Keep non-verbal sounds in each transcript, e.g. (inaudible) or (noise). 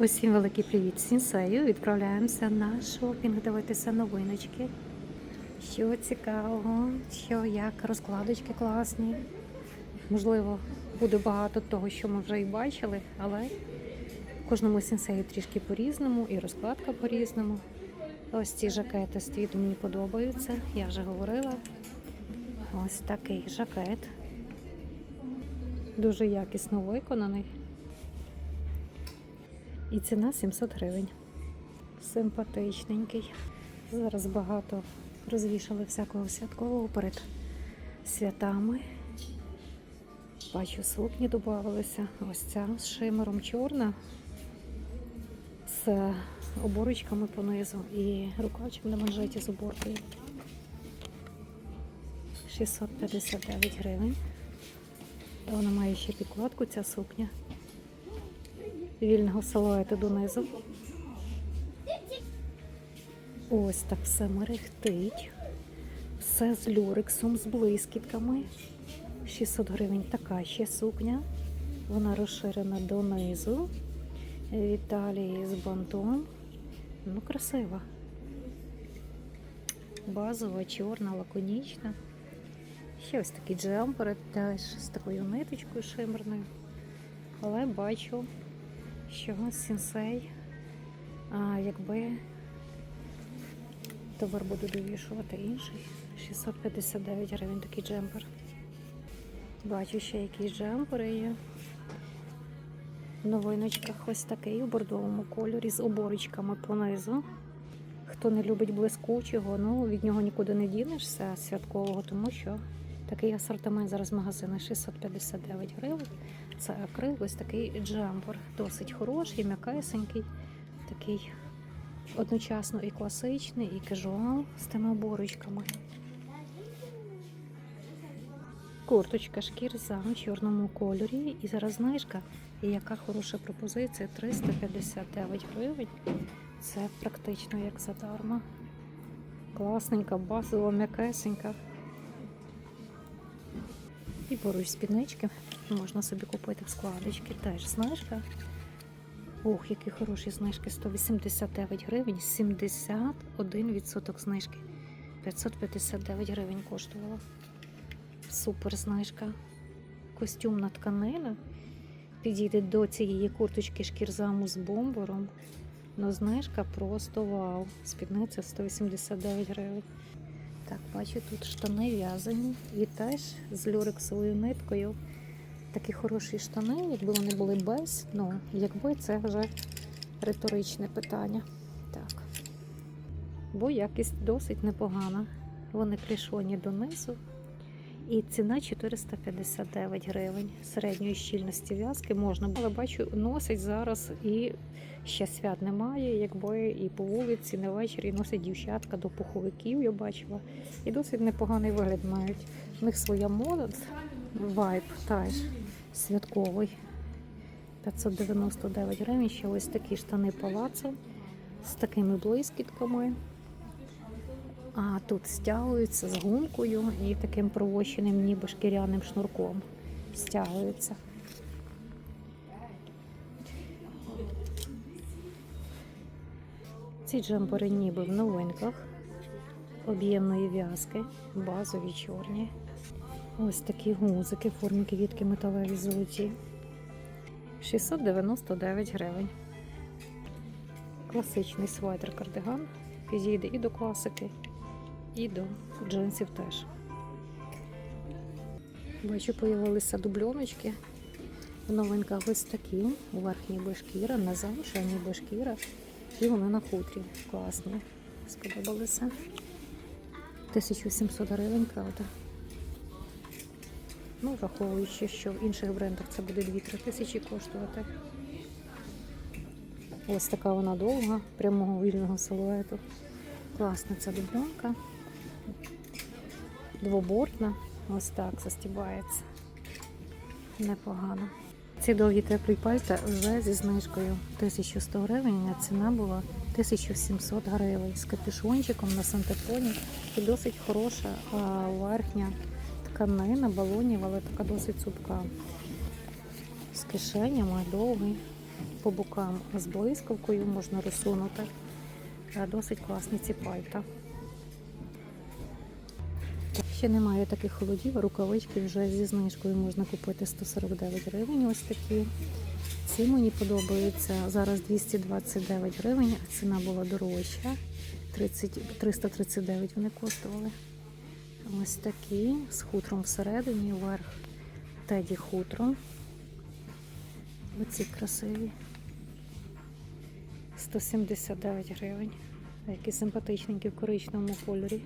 Усім великий привіт Сінсею. Відправляємося на шопінг, дивитися новиночки. Що цікавого, що як розкладочки класні. Можливо, буде багато того, що ми вже і бачили, але в кожному сінсею трішки по-різному і розкладка по-різному. Ось ці жакети з твіту мені подобаються, я вже говорила. Ось такий жакет. Дуже якісно виконаний. І ціна 700 гривень. Симпатичненький. Зараз багато розвішали всякого святкового перед святами. Бачу, сукні додавалися. Ось ця з шимером чорна, з оборочками понизу і рукавчик на манжеті з оборкою. 659 гривень. Вона має ще підкладку, ця сукня вільного силуету донизу. Ось так все мерехтить. Все з люрексом, з блискітками. 600 гривень така ще сукня. Вона розширена донизу. В Італії з бантом. Ну, красива. Базова, чорна, лаконічна. Ще ось такий джемпер теж з такою ниточкою шимерною. Але бачу, що сенсей, а якби товар буду довішувати інший. 659 гривень такий джемпер. Бачу ще якісь джемпери є. В новиночках ось такий у бордовому кольорі з оборочками понизу. Хто не любить блискучого, ну від нього нікуди не дінешся святкового, тому що такий асортимент зараз в магазинах 659 гривень. Це акрил, ось такий джемпер. Досить хороший, м'якесенький, такий одночасно і класичний, і кежуал з тими оборочками. Курточка шкірза в чорному кольорі. І зараз знижка. І яка хороша пропозиція 359 гривень. Це практично як задарма. Класненька, базова, м'якесенька. І поруч спіднички можна собі купити складочки. Теж знижка. Ох, які хороші знижки. 189 гривень, 71% знижки. 559 гривень коштувала. Супер знижка. Костюмна тканина. Підійде до цієї курточки шкірзаму з бомбором. Ну, знижка просто вау. Спідниця 189 гривень. Так, бачу, тут штани в'язані і теж з люрексовою ниткою. Такі хороші штани, якби вони були без, ну, якби це вже риторичне питання. Так. Бо якість досить непогана. Вони клішоні донизу. І ціна 459 гривень. Середньої щільності в'язки можна, але бачу, носить зараз і ще свят немає, якби і по вулиці, не ввечері носить дівчатка до пуховиків, я бачила. І досить непоганий вигляд мають. У них своя мода, вайб теж святковий. 599 гривень. Ще ось такі штани палацо з такими блискітками. А тут стягуються з гумкою і таким провощеним ніби шкіряним шнурком. Стягуються. Ці джемпери ніби в новинках об'ємної в'язки, базові чорні. Ось такі гузики формі квітки металеві золоті. 699 гривень. Класичний свайтер кардиган. Підійде і до класики, і до джинсів теж. Бачу, появилися дубльоночки. В новинках ось такі. У верхній бешкіра, на замша ніби шкіра. І вони на хутрі. Класні. Сподобалися. 1700 гривень, правда. Ну, враховуючи, що в інших брендах це буде 2-3 тисячі коштувати. Ось така вона довга, прямого вільного силуету. Класна ця дубльонка. Двобортна. Ось так застібається. Непогано. Ці довгі теплі пальта вже зі знижкою 1100 гривень, а ціна була 1700 гривень з капюшончиком на сантепоні. І досить хороша верхня тканина, балонів, але така досить цупка. З кишенями довгий. по бокам з блискавкою можна розсунути. Досить класні ці пальта. Ще немає таких холодів, а рукавички вже зі знижкою можна купити 149 гривень. Ось такі. Ці мені подобаються. Зараз 229 гривень, а ціна була дорожча. 30, 339 вони коштували. Ось такі з хутром всередині, верх теді хутром. Оці красиві. 179 гривень. Які симпатичненькі в коричневому кольорі.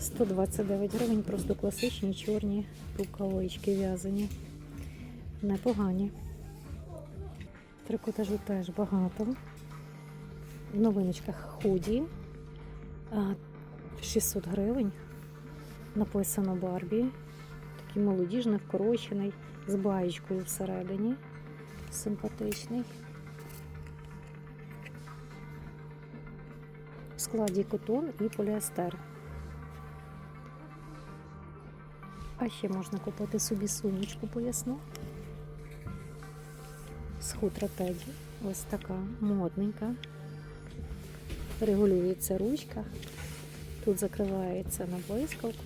129 гривень, просто класичні чорні рукавички в'язані. Непогані. Трикотажу теж багато. В новиночках худі. 600 гривень. Написано Барбі. Такий молодіжний, вкорочений, з баєчкою всередині. Симпатичний. В складі котон і поліестер. А ще можна купити собі сумочку поясну. З хутра теді. Ось така модненька. Регулюється ручка. Тут закривається на блискавку.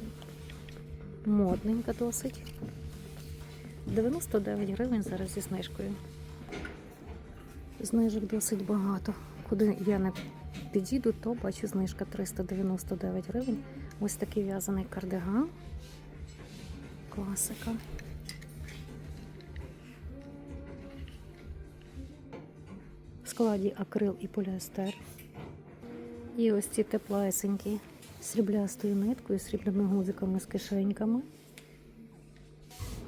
Модненька досить. 99 гривень зараз зі знижкою. Знижок досить багато. Куди я не підійду, то бачу знижка 399 гривень. Ось такий в'язаний кардиган. Класика. В складі акрил і поліестер. І ось ці теплесенькі сріблястою ниткою, срібними гузиками з кишеньками.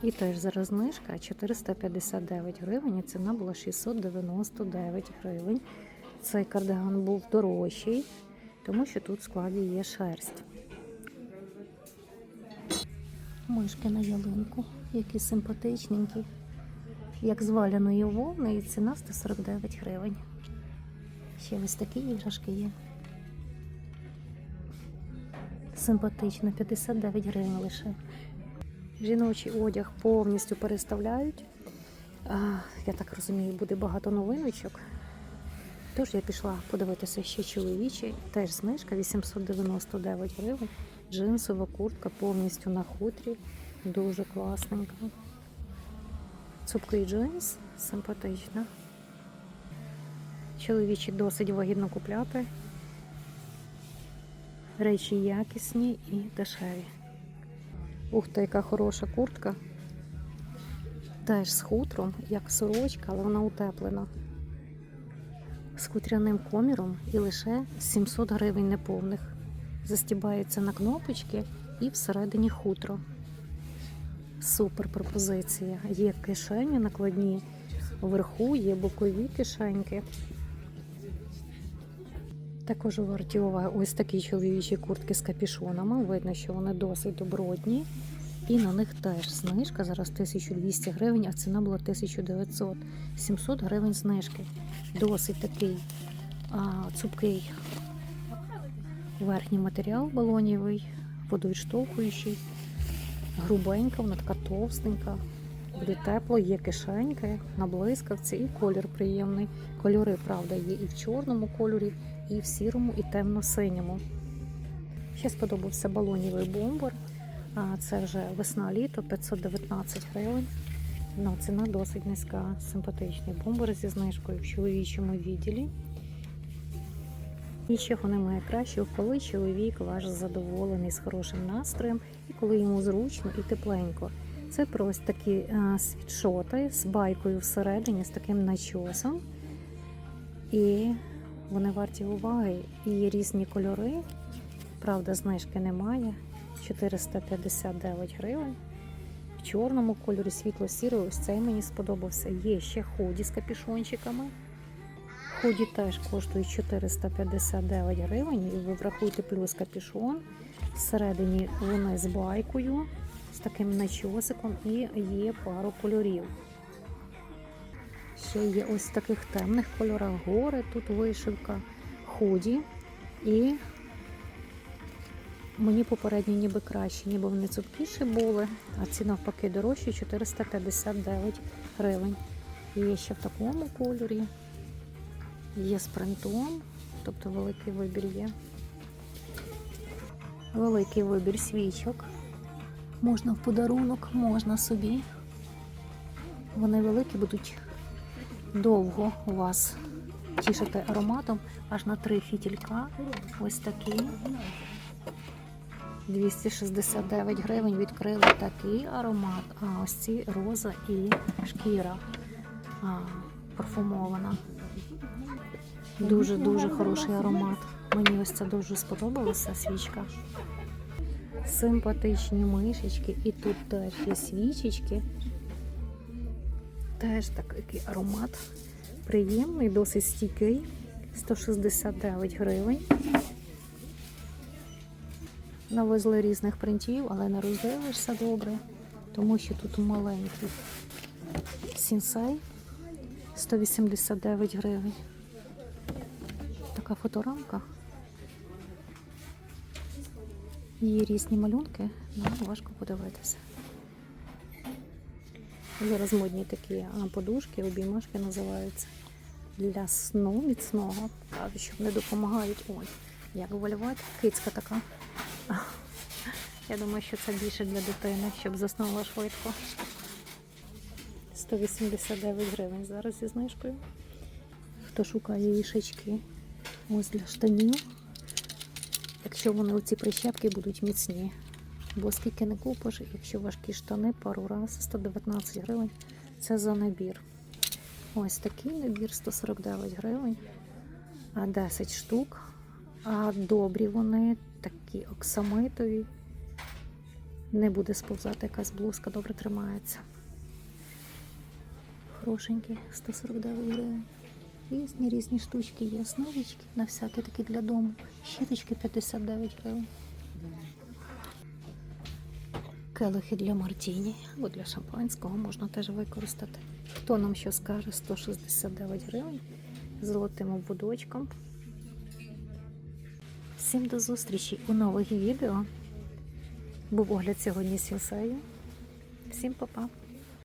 І теж зараз знижка 459 гривень, і ціна була 699 гривень. Цей кардиган був дорожчий, тому що тут в складі є шерсть. Мишки на ялинку, які симпатичненькі, як з валяної вовни, і ціна 149 гривень. Ще ось такі іграшки є. Симпатично, 59 гривень лише. Жіночий одяг повністю переставляють. А, я так розумію, буде багато новиночок. Тож я пішла подивитися ще чоловічий, теж знижка 899 гривень. Джинсова куртка повністю на хутрі. Дуже класненька. Цупкий джинс, симпатична. Чоловічі досить вигідно купляти. Речі якісні і дешеві. Ух ти, яка хороша куртка. Теж з хутром, як сорочка, але вона утеплена. З хутряним коміром і лише 700 гривень неповних. Застібається на кнопочки і всередині хутро. Супер пропозиція. Є кишені накладні, вверху є бокові кишеньки. Також варті уваги ось такі чоловічі куртки з капішонами. Видно, що вони досить добротні. І на них теж знижка. Зараз 1200 гривень, а ціна була 1900. 700 гривень знижки. Досить такий а, цупкий верхній матеріал балонівий, водовідштовхуючий, грубенька, вона така товстенька. Буде тепло, є кишеньки на блискавці і колір приємний. Кольори, правда, є і в чорному кольорі, і в сірому, і темно-синьому. Ще сподобався балонівий бомбер. Це вже весна-літо, 519 гривень. Ну, ціна досить низька, симпатичний бомбер зі знижкою в чоловічому відділі. Нічого немає кращого, коли чоловік ваш задоволений з хорошим настроєм і коли йому зручно і тепленько. Це просто такі а, світшоти з байкою всередині, з таким начосом. І вони варті уваги. І є різні кольори. Правда, знижки немає. 459 гривень. В чорному кольорі світло-сірий, ось цей мені сподобався. Є ще худі з капюшончиками. Худі теж коштують 459 гривень. І ви врахуйте плюс капюшон. Всередині вони з байкою, з таким начосиком і є пару кольорів. Ще є ось в таких темних кольорах гори, тут вишивка, худі. І мені попередні ніби краще, ніби вони цупкіші були, а ці навпаки дорожчі 459 гривень. Є ще в такому кольорі, є з принтом, тобто великий вибір є. Великий вибір свічок. Можна в подарунок, можна собі. Вони великі будуть довго у вас тішити ароматом аж на три фітілька. Ось такі. 269 гривень відкрили такий аромат. А ось ці роза і шкіра а, парфумована. Дуже-дуже хороший аромат. Мені ось це дуже сподобалася свічка. Симпатичні мишечки. І тут теж є свічечки. Теж такий аромат. Приємний, досить стійкий. 169 гривень. Навезли різних принтів, але не роздивишся добре, тому що тут маленький сінсей 189 гривень. Така фоторамка. Є різні малюнки, але важко подивитися. Зараз модні такі подушки, обіймашки називаються. Для сну міцного. Кажуть, що вони допомагають. Ой, як валювати. Кицька така. (laughs) Я думаю, що це більше для дитини, щоб заснула швидко. 189 гривень зараз зі знижкою. Хто шукає вішачки ось для штанів. Якщо вони оці прищепки будуть міцні. Бо скільки не купиш, якщо важкі штани пару раз 119 гривень. Це за набір. Ось такий набір 149 гривень, а 10 штук. А добрі вони такі оксамитові. Не буде сповзати якась блузка, добре тримається. Хорошенькі, 149 гривень. Різні різні штучки є. Сновички на всякі такі для дому. Щіточки 59 гривень. Келихи для мартіні або для шампанського можна теж використати. Хто нам що скаже? 169 гривень з золотим обводочком. Всім до зустрічі у нових відео. Був огляд сьогодні з Сінсею. Всім па-па!